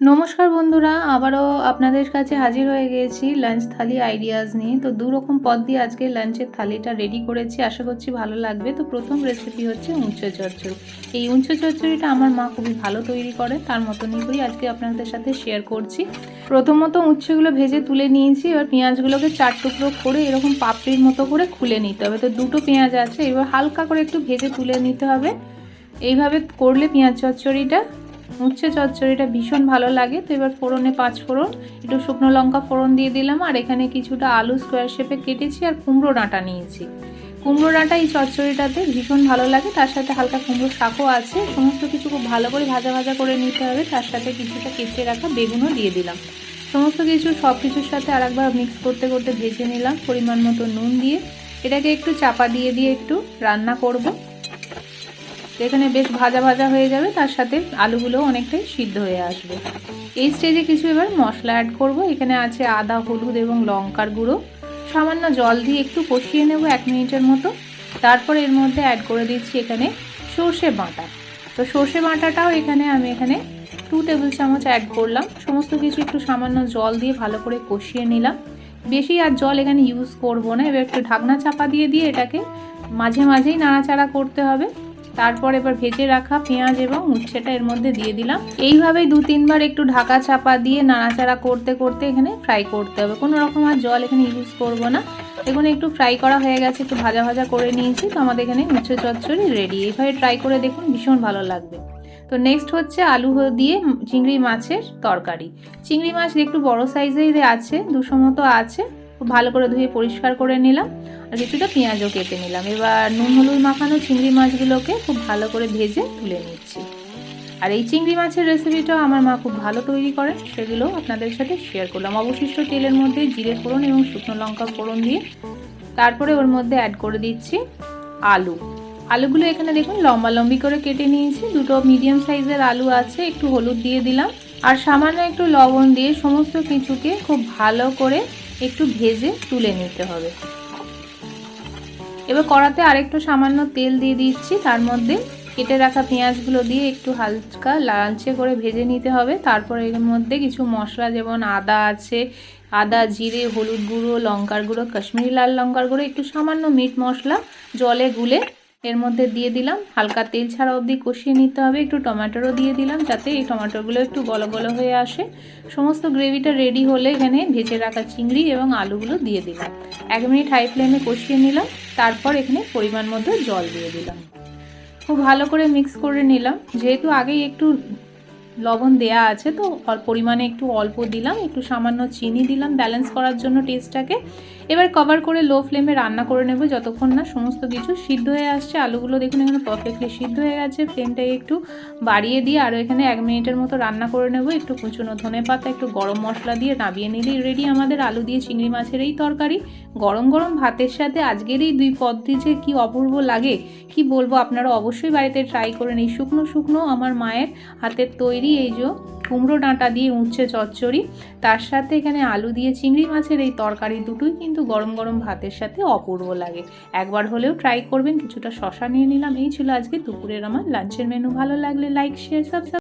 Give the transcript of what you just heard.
নমস্কার বন্ধুরা, আবারও আপনাদের কাছে হাজির হয়ে গিয়েছি লাঞ্চ থালি আইডিয়াস নিয়ে। তো দু রকম পদ দিয়ে আজকে লাঞ্চের থালিটা রেডি করেছি, আশা করছি ভালো লাগবে। তো প্রথম রেসিপি হচ্ছে উঁচো চচ্চড়ি। এই উঁচো চচ্চড়িটা আমার মা খুবই ভালো তৈরি করে, তার মতনই করি আজকে আপনাদের সাথে শেয়ার করছি। প্রথমত উচ্ছেগুলো ভেজে তুলে নিয়েছি, এবার পেঁয়াজগুলোকে চার টুকরো করে এরকম পাপড়ির মতো করে খুলে নিতে হবে। তো দুটো পেঁয়াজ আছে, এবার হালকা করে একটু ভেজে তুলে নিতে হবে। এইভাবে করলে পেঁয়াজ চচ্চড়িটা উচ্ছে চচ্চড়িটা ভীষণ ভালো লাগে। তো এবার ফোড়নে পাঁচ ফোড়ন, একটু শুকনো লঙ্কা ফোড়ন দিয়ে দিলাম, আর এখানে কিছুটা আলু স্কোয়ার শেপে কেটেছি আর কুমড়ো ডাঁটা নিয়েছি। কুমড়ো ডাঁটা এই চচ্চড়িটাতে ভীষণ ভালো লাগে, তার সাথে হালকা কুমড়ো শাকও আছে, সমস্ত কিছু খুব ভালো করে ভাজা ভাজা করে নিতে হবে, তার সাথে কিছুটা কেটে রাখা বেগুনও দিয়ে দিলাম। সমস্ত কিছু, সব কিছুর সাথে আরেকবার মিক্স করতে করতে ভেজে নিলাম পরিমাণ মতো নুন দিয়ে। এটাকে একটু চাপা দিয়ে দিয়ে একটু রান্না করব। এখানে বেশ ভাজা ভাজা হয়ে যাবে, তার সাথে আলুগুলো অনেকটাই সিদ্ধ হয়ে আসবে। এই স্টেজে কিছু এবার মশলা অ্যাড করব। এখানে আছে আদা, হলুদ এবং লঙ্কার গুঁড়ো। সামান্য জল দিয়ে একটু কষিয়ে নেব এক মিনিটের মতো। তারপর এর মধ্যে অ্যাড করে দিচ্ছি এখানে সর্ষে বাটা। তো সর্ষে বাটাটাও এখানে আমি এখানে টু টেবিল চামচ অ্যাড করলাম। সমস্ত কিছু একটু সামান্য জল দিয়ে ভালো করে কষিয়ে নিলাম। বেশি আর জল এখানে ইউজ করব না। এবার একটু ঢাকনা চাপা দিয়ে দিয়ে এটাকে মাঝে মাঝেই নাড়াচাড়া করতে হবে। তারপর এবার ভেজে রাখা পেঁয়াজ এবং উচ্ছেটা এর মধ্যে দিয়ে দিলাম। এইভাবেই দু তিনবার একটু ঢাকা চাপা দিয়ে নাড়াচাড়া করতে করতে এখানে ফ্রাই করতে হবে। কোনো রকম আর জল এখানে ইউজ করব না। এখানে একটু ফ্রাই করা হয়ে গেছে, একটু ভাজা ভাজা করে নিয়েছি। তো আমাদের এখানে উচ্ছে চচ্চড়ি রেডি এইভাবে ট্রাই করে দেখুন ভীষণ ভালো লাগবে। তো নেক্সট হচ্ছে আলু দিয়ে চিংড়ি মাছের তরকারি। চিংড়ি মাছ একটু বড় সাইজের আছে, দুশো মতো আছে। খুব ভালো করে ধুয়ে পরিষ্কার করে নিলাম আর কিছুটা পেঁয়াজও কেটে নিলাম। এবার নুন, হলুদ মাখানো চিংড়ি মাছগুলোকে খুব ভালো করে ভেজে তুলে নিচ্ছি। আর এই চিংড়ি মাছের রেসিপিটাও আমার মা খুব ভালো তৈরি করে সেগুলো আপনাদের সাথে শেয়ার করলাম। অবশিষ্ট তেলের মধ্যে জিরে ফোড়ন এবং শুকনো লঙ্কা ফোড়ন দিয়ে তারপরে ওর মধ্যে অ্যাড করে দিচ্ছি আলু। আলুগুলো এখানে দেখুন লম্বা লম্বি করে কেটে নিয়েছি। দুটো মিডিয়াম সাইজের আলু আছে, একটু হলুদ দিয়ে দিলাম। আর সামান্য একটু লবণ দিয়ে সমস্ত কিছুকে খুব ভালো করে একটু ভেজে তুলে নিতে হবে। এবার কড়াতে আরেকটু সামান্য তেল দিয়ে দিচ্ছি। তার মধ্যে কেটে রাখা পেঁয়াজগুলো দিয়ে একটু হালকা লালচে করে ভেজে নিতে হবে। তারপরে এর মধ্যে কিছু মশলা, যেমন আদা আছে, আদা, জিরে, হলুদ গুঁড়ো, লঙ্কার গুঁড়ো, কাশ্মীরি লাল লঙ্কার গুঁড়ো, একটু সামান্য মিট মশলা জলে গুলে এর মধ্যে দিয়ে দিলাম হালকা তেল ছাড়া অবধি কষিয়ে নিতে হবে। একটু টমেটোরও দিয়ে দিলাম যাতে এই টমেটোগুলো একটু গলো গলো হয়ে আসে। সমস্ত গ্রেভিটা রেডি হলে এখানে ভেজে রাখা চিংড়ি এবং আলুগুলো দিয়ে দিলাম। এক মিনিট হাই ফ্লেমে কষিয়ে নিলাম। তারপর এখানে পরিমাণ মতো জল দিয়ে দিলাম। খুব ভালো করে মিক্স করে নিলাম। যেহেতু আগেই একটু লবণ দেয়া আছে, তো পরিমাণে একটু অল্প দিলাম, একটু সামান্য চিনি দিলাম ব্যালেন্স করার জন্য টেস্টটাকে এবার কভার করে লো ফ্লেমে রান্না করে নেব যতক্ষণ না সমস্ত কিছু সিদ্ধ হয়ে আসছে। আলুগুলো দেখুন এখানে পারফেক্টলি সিদ্ধ হয়ে গেছে ফ্লেমটাকে একটু বাড়িয়ে দিয়ে আরও এখানে এক মিনিটের মতো রান্না করে নেব। একটু কুচুনো ধনে পাতা, একটু গরম মশলা দিয়ে নাবিয়ে নিলেই রেডি আমাদের আলু দিয়ে চিংড়ি মাছের এই তরকারি, গরম গরম ভাতের সাথে আজকের এই দুই পদটি যে কী অপূর্ব লাগে, কি বলব আপনারা অবশ্যই বাড়িতে ট্রাই করেন এই শুকনো শুকনো আমার মায়ের হাতের তৈরি এই যে কুমড়ো ডাঁটা দিয়ে উঁচ্ছে চচ্চড়ি, তার সাথে এখানে আলু দিয়ে চিংড়ি মাছের এই তরকারি দুটোই কিন্তু গরম গরম ভাতের সাথে অপূর্ব লাগে। একবার হলেও ট্রাই করবেন, কিছুটা শশা নিয়ে নিলাম। এই ছিল আজকে দুপুরের আমার লাঞ্চের মেনু ভালো লাগলে লাইক শেয়ার সাবস্ক্রাইব